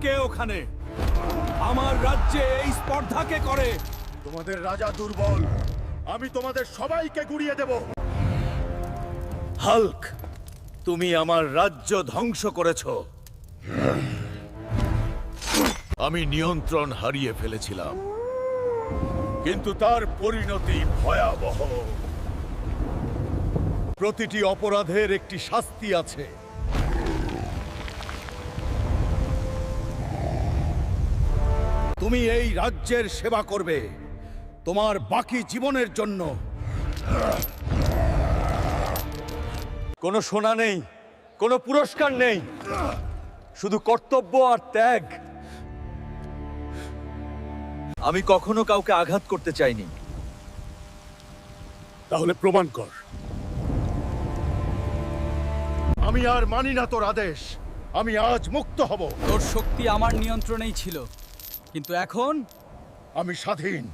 কে ওখানে? আমার রাজ্যে এই স্পর্ধাকে করে। তোমাদের রাজা দুর্বল। আমি তোমাদের সবাইকে গুড়িয়ে দেব। হাল্ক তুমি আমার রাজ্য ধ্বংস করেছ। আমি নিয়ন্ত্রণ হারিয়ে ফেলেছিলাম। কিন্তু তার পরিণতি ভয়াবহ। প্রতিটি অপরাধের একটি শাস্তি আছে। তুমি এই রাজ্যের সেবা করবে। তোমার বাকি জীবনের জন্য। কোনো সোনা নেই কোনো পুরস্কার নেই। শুধু কর্তব্য আর ত্যাগ। আমি কখনো কাউকে আঘাত করতে চাইনি। তাহলে প্রমাণ কর। আমি আর মানি না তোর আদেশ। আমি আজ মুক্ত হব। তোর শক্তি আমার নিয়ন্ত্রণেই ছিল। কিন্তু এখন আমি স্বাধীন।